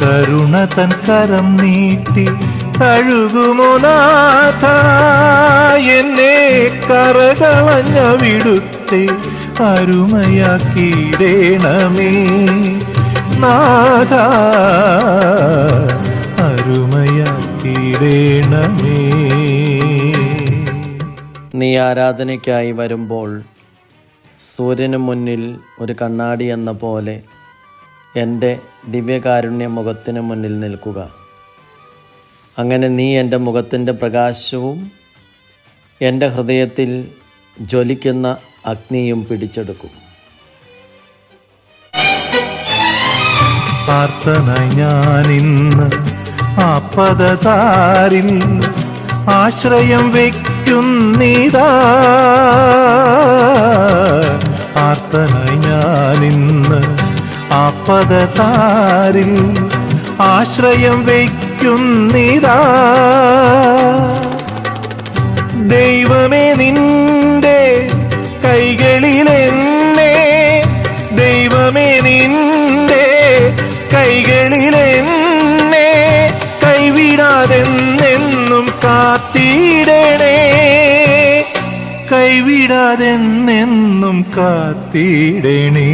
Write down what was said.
കരുണ തൻ കരം നീട്ടി തഴുകുമുനാഥ എന്നെ കറകളഞ്ഞ വിടുത്തെ അരുമയാക്കിയിടേണമേ. നാഥ അരുമയാക്കിയിടേണമേ. നീ ആരാധനയ്ക്കായി വരുമ്പോൾ സൂര്യന് മുന്നിൽ ഒരു കണ്ണാടി എന്ന പോലെ എന്റെ ദിവ്യകാരുണ്യ മുഖത്തിന് മുന്നിൽ നിൽക്കുക. അങ്ങനെ നീ എന്റെ മുഖത്തിന്റെ പ്രകാശവും എന്റെ ഹൃദയത്തിൽ ജ്വലിക്കുന്ന അഗ്നിയും പിടിച്ചെടുക്കും. പ്രാർത്ഥന ഞാനിന്ന് ആ പദതാരിൽ ആശ്രയം വയ്ക്കുന്നിതാ പ്രാർത്ഥനായി ഞാനിന്ന് ആ പദതാരിൽ ആശ്രയം വയ്ക്കുന്നിതാ. ദൈവമേ നിന്റെ കൈകളിലെന്നെ ദൈവമേ നിന്റെ കൈകളിലെന്നെ കൈവിടാതെന്നെന്നും കാത്തിടണേ. കൈവിടാതെന്നെന്നും കാത്തിടണേ.